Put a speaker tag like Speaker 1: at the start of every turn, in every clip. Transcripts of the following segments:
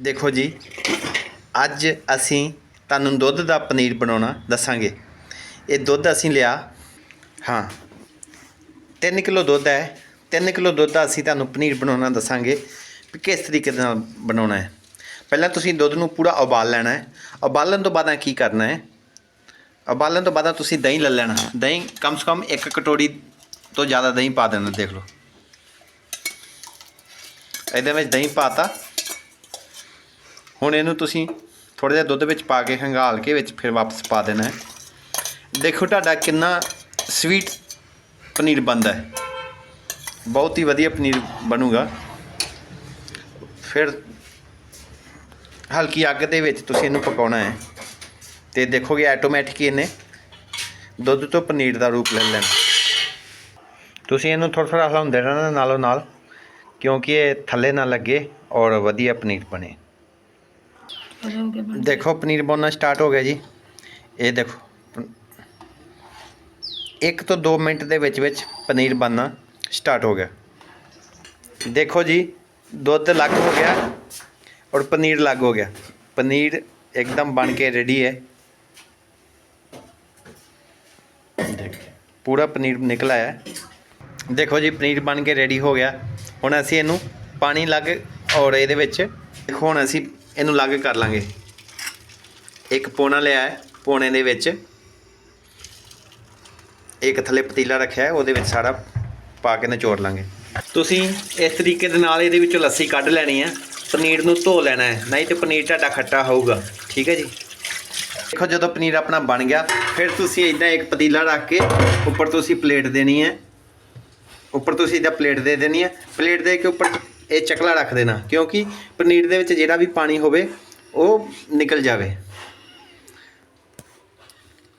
Speaker 1: ਦੇਖੋ ਜੀ, ਅੱਜ ਅਸੀਂ ਤੁਹਾਨੂੰ ਦੁੱਧ ਦਾ ਪਨੀਰ ਬਣਾਉਣਾ ਦੱਸਾਂਗੇ। ਇਹ ਦੁੱਧ ਅਸੀਂ ਲਿਆ, ਹਾਂ 3 ਕਿਲੋ ਦੁੱਧ ਹੈ। 3 ਕਿਲੋ ਦੁੱਧ ਦਾ ਅਸੀਂ ਤੁਹਾਨੂੰ ਪਨੀਰ ਬਣਾਉਣਾ ਦੱਸਾਂਗੇ ਵੀ ਕਿਸ ਤਰੀਕੇ ਦੇ ਨਾਲ ਬਣਾਉਣਾ ਹੈ। ਪਹਿਲਾਂ ਤੁਸੀਂ ਦੁੱਧ ਨੂੰ ਪੂਰਾ ਉਬਾਲ ਲੈਣਾ ਹੈ। ਉਬਾਲਣ ਤੋਂ ਬਾਅਦ ਕੀ ਕਰਨਾ ਹੈ? ਉਬਾਲਣ ਤੋਂ ਬਾਅਦ ਤੁਸੀਂ ਦਹੀਂ ਲੈ ਲੈਣਾ। ਦਹੀਂ ਕਮ ਸੇ ਕਮ ਇੱਕ ਕਟੋਰੀ ਤੋਂ ਜ਼ਿਆਦਾ ਦਹੀਂ ਪਾ ਦੇਣਾ, ਦੇਖ ਲਓ। ਇਹਦੇ ਵਿੱਚ ਦਹੀਂ ਪਾਤਾ ਹੁਣ ਇਹਨੂੰ ਤੁਸੀਂ ਥੋੜਾ ਜਿਹਾ ਦੁੱਧ ਵਿੱਚ ਪਾ ਕੇ ਹੰਗਾਲ ਕੇ ਵਿੱਚ ਫਿਰ ਵਾਪਸ ਪਾ ਦੇਣਾ ਹੈ। ਦੇਖੋ ਤੁਹਾਡਾ ਕਿੰਨਾ ਸਵੀਟ ਪਨੀਰ ਬਣਦਾ ਹੈ। ਬਹੁਤ ਹੀ ਵਧੀਆ ਪਨੀਰ ਬਣੂਗਾ। ਫਿਰ ਹਲਕੀ ਅੱਗ ਦੇ ਵਿੱਚ ਤੁਸੀਂ ਇਹਨੂੰ ਪਕਾਉਣਾ ਹੈ। ਤੇ ਦੇਖੋਗੇ ਆਟੋਮੈਟਿਕ ਇਹਨੇ ਦੁੱਧ ਤੋਂ ਪਨੀਰ ਦਾ ਰੂਪ ਲੈ ਲੈਣਾ। ਤੁਸੀਂ ਇਹਨੂੰ ਥੋੜਾ ਥੋੜਾ ਹਿਲਾਉਂਦੇ ਰਹਿਣਾ ਨਾਲੋਂ ਨਾਲ, ਕਿਉਂਕਿ ਇਹ ਥੱਲੇ ਨਾ ਲੱਗੇ ਔਰ ਵਧੀਆ ਪਨੀਰ ਬਣੇ।
Speaker 2: ਹੋ ਗਿਆ
Speaker 1: ਦੇਖੋ, ਪਨੀਰ ਬਣਨਾ ਸਟਾਰਟ ਹੋ ਗਿਆ ਜੀ। ਇਹ ਦੇਖੋ ਇੱਕ ਤੋਂ 2 ਮਿੰਟ ਦੇ ਵਿੱਚ ਵਿੱਚ ਪਨੀਰ ਬਣਨਾ ਸਟਾਰਟ ਹੋ ਗਿਆ। ਦੇਖੋ ਜੀ, ਦੁੱਧ ਲੱਗ ਹੋ ਗਿਆ ਔਰ ਪਨੀਰ ਲੱਗ ਹੋ ਗਿਆ। ਪਨੀਰ ਇੱਕਦਮ ਬਣ ਕੇ ਰੈਡੀ ਹੈ। ਦੇਖ, ਪੂਰਾ ਪਨੀਰ ਨਿਕਲ ਆਇਆ। ਹੈ। ਦੇਖੋ ਜੀ, ਪਨੀਰ ਬਣ ਕੇ ਰੈਡੀ ਹੋ ਗਿਆ। ਹੁਣ ਅਸੀਂ ਇਹਨੂੰ ਪਾਣੀ ਲੱਗ ਔਰ ਇਹਦੇ ਵਿੱਚ, ਦੇਖੋ, ਹੁਣ ਅਸੀਂ ਇਹਨੂੰ ਅਲੱਗ ਕਰ ਲਾਂਗੇ। ਇੱਕ ਪੋਣਾ ਲਿਆ ਹੈ, ਪੋਣੇ ਦੇ ਵਿੱਚ। ਇੱਕ ਥੱਲੇ ਪਤੀਲਾ ਰੱਖਿਆ ਹੈ, ਉਹਦੇ ਵਿੱਚ ਸਾਰਾ ਪਾ ਕੇ ਨਿਚੋੜ ਲਾਂਗੇ। ਤੁਸੀਂ ਇਸ ਤਰੀਕੇ ਦੇ ਨਾਲ ਇਹਦੇ ਵਿੱਚੋਂ ਲੱਸੀ ਕੱਢ ਲੈਣੀ ਹੈ। ਪਨੀਰ ਨੂੰ ਧੋ ਲੈਣਾ ਹੈ, ਨਹੀਂ ਤੇ ਪਨੀਰ ਤੁਹਾਡਾ ਖੱਟਾ ਹੋਊਗਾ। ਠੀਕ ਹੈ ਜੀ? ਦੇਖੋ ਜਦੋਂ ਪਨੀਰ ਆਪਣਾ ਬਣ ਗਿਆ, ਫਿਰ ਤੁਸੀਂ ਇਦਾਂ ਇੱਕ ਪਤੀਲਾ ਰੱਖ ਕੇ ਉੱਪਰ ਤੁਸੀਂ ਪਲੇਟ ਦੇਣੀ ਹੈ। ਉੱਪਰ ਤੁਸੀਂ ਇਹਦਾ ਪਲੇਟ ਦੇ ਦੇਣੀ ਹੈ। ਪਲੇਟ ਦੇ ਕੇ ਉੱਪਰ ਇਹ ਚਕਲਾ ਰੱਖ ਦੇਣਾ, ਕਿਉਂਕਿ ਪਨੀਰ ਦੇ ਵਿੱਚ ਜਿਹੜਾ ਵੀ ਪਾਣੀ ਹੋਵੇ, ਉਹ ਨਿਕਲ ਜਾਵੇ।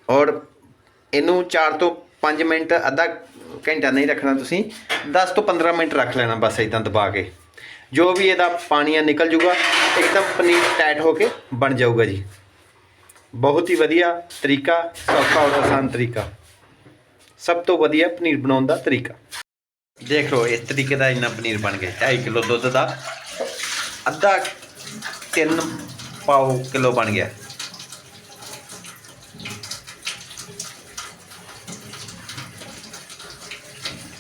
Speaker 1: ਔਰ ਇਹਨੂੰ 4 ਤੋਂ 5 ਮਿੰਟ, ਅੱਧਾ ਘੰਟਾ ਨਹੀਂ ਰੱਖਣਾ ਤੁਸੀਂ 10 ਤੋਂ 15 ਮਿੰਟ ਰੱਖ ਲੈਣਾ ਬਸ ਇਦਾਂ ਦਬਾ ਕੇ। ਜੋ ਵੀ ਇਹਦਾ ਪਾਣੀ ਆ, ਨਿਕਲ ਜੂਗਾ, ਇੱਕਦਮ ਪਨੀਰ ਟਾਈਟ ਹੋ ਕੇ ਬਣ ਜਾਊਗਾ ਜੀ। ਬਹੁਤ ਹੀ ਵਧੀਆ ਤਰੀਕਾ, ਸੌਖਾ ਔਰ ਆਸਾਨ ਤਰੀਕਾ। ਸਭ ਤੋਂ ਵਧੀਆ ਪਨੀਰ ਬਣਾਉਣ ਦਾ ਤਰੀਕਾ। ਦੇਖ ਲਓ ਇਸ ਤਰੀਕੇ ਦਾ ਇੰਨਾ ਪਨੀਰ ਬਣ ਗਿਆ 2.5 ਕਿਲੋ ਦੁੱਧ ਦਾ। ਅੱਧਾ 3 ਪਾਉ ਕਿਲੋ ਬਣ ਗਿਆ।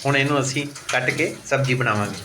Speaker 1: ਹੁਣ ਇਹਨੂੰ ਅਸੀਂ ਕੱਟ ਕੇ ਸਬਜ਼ੀ ਬਣਾਵਾਂਗੇ।